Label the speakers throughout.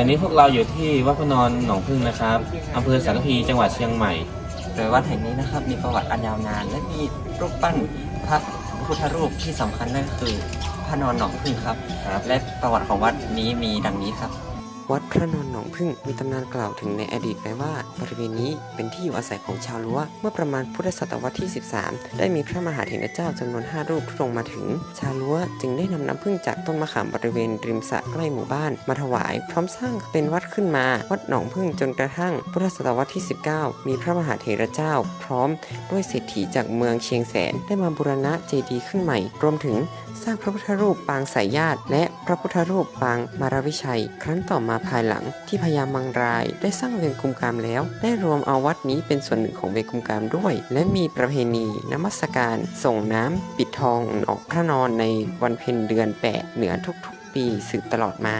Speaker 1: นี้พวกเราอยู่ที่วัดพระนอนหนองพึ่งนะครับอำเภอสารพีจังหวัดเชียงใหม่
Speaker 2: โดยวัดแห่งนี้นะครับมีประวัติอันยาวนาน และมีรูปปั้นพระพุทธรูปที่สำคัญนั่นคือพระนอนหนองพึ่งครับ
Speaker 1: ครับ
Speaker 2: และประวัติของวัดนี้มีดังนี้ครับ
Speaker 3: วัดพระนอนหนองพึ่งมีตำนานกล่าวถึงในอดีตไว้ว่า บริเวณนี้เป็นที่อยู่อาศัยของชาวล้วเมื่อประมาณพุทธศตวรรษที่ 13 ได้มีพระมหาเถรเจ้าจำนวน 5 รูปทุดงมาถึง ชาวล้วจึงได้นำน้ำพึ่งจากต้นมะขามบริเวณริมสระใกล้หมู่บ้าน มาถวาย พร้อมสร้างเป็นวัดขึ้นมา วัดหนองพึ่งจนกระทั่ง พุทธศตวรรษที่ 19 มีพระมหาเถรเจ้า พร้อมด้วยเศรษฐีจากเมืองเชียงแสนได้มาบูรณะเจดีย์ขึ้นใหม่ รวมถึงสร้างพระพุทธรูปปางสายญาติและพระพุทธรูปปางมารวิชัย ครั้นต่อมาภายหลังที่พญามังรายได้สร้างเวียงกุมกามแล้ว ได้รวมเอาวัดนี้เป็นส่วนหนึ่งของเวียงกุมกามด้วย และมีประเพณีนมัสการส่งน้ำปิดทองออกพระนอนในวันเพ็ญเดือนแปดเหนือทุกๆ ปีสืบตลอดมา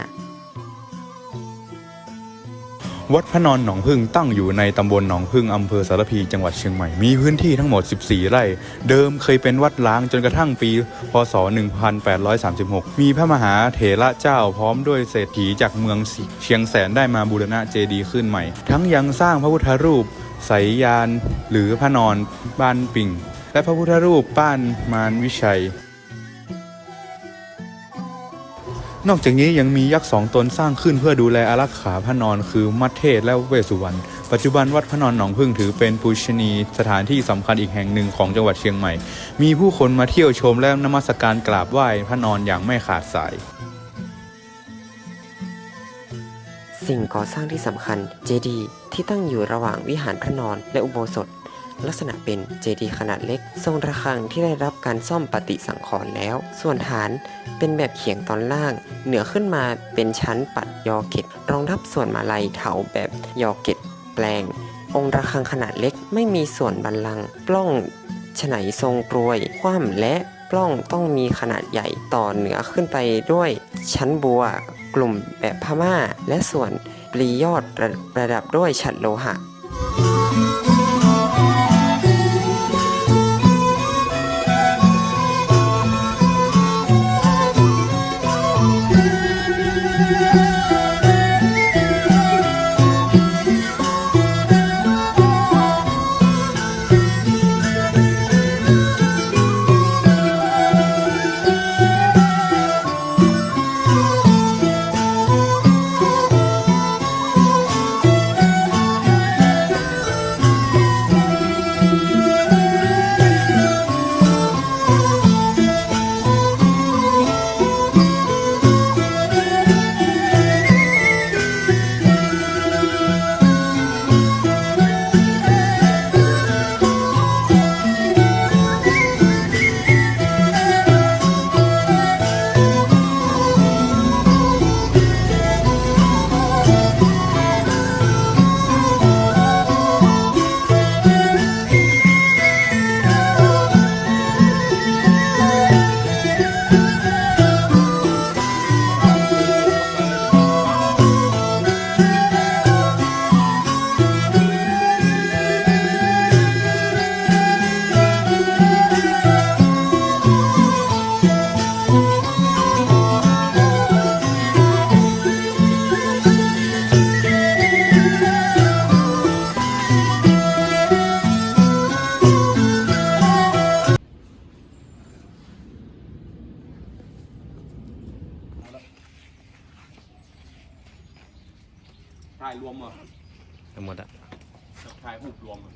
Speaker 4: วัดพระนอนหนองพึ่งตั้งอยู่ในตำบลหนองพึ่งอำเภอสารพีจังหวัดเชียงใหม่ มีพื้นที่ทั้งหมด 14 ไร่ เดิมเคยเป็นวัดล้างจนกระทั่งปี พศ 1836 มีพระมหาเถระเจ้าพร้อมด้วยเศรษฐีจากเมืองเชียงแสนได้มาบูรณะเจดีย์ขึ้นใหม่ ทั้งยังสร้างพระพุทธรูปไสยยาน หรือพระนอนบ้านปิ่ง และพระพุทธรูปป้านมารวิชัย นอกจากนี้ยังมียักษ์สองตนสร้างขึ้นเพื่อดูแลอารักขาพระนอนคือมัทเทศและเวสุวรรณปัจจุบันวัดพระนอนหนองพึ่งถือเป็นปูชนียสถานที่สำคัญอีกแห่งหนึ่งของจังหวัดเชียงใหม่ มีผู้คนมาเที่ยวชมและนมัสการกราบไหว้พระนอนอย่างไม่ขาดสาย
Speaker 3: สิ่งก่อสร้างที่สำคัญเจดีย์ที่ตั้งอยู่ระหว่างวิหารพระนอนและอุโบสถ ลักษณะเป็นเจดีย์ขนาดเล็ก ทรงระฆังที่ได้รับการซ่อมปฏิสังขรณ์แล้ว ส่วนฐานเป็นแบบเขียงตอนล่าง เหนือขึ้นมาเป็นชั้นปัดยอเกตรองรับส่วนมาลัยเถาแบบยอเกตแปลง องค์ระฆังขนาดเล็กไม่มีส่วนบันลังก์ปล้องฉไนทรงกรวย คว่ำและปล้องต้องมีขนาดใหญ่ต่อเหนือขึ้นไปด้วย ชั้นบัว กลุ่มแบบพม่า และส่วนปลียอดประระดับด้วยฉัตรโลหะ
Speaker 4: ถ่ายรวมเหรอทั้ง
Speaker 1: หมดอะ
Speaker 4: ถ่ายหูบรวมเหรอ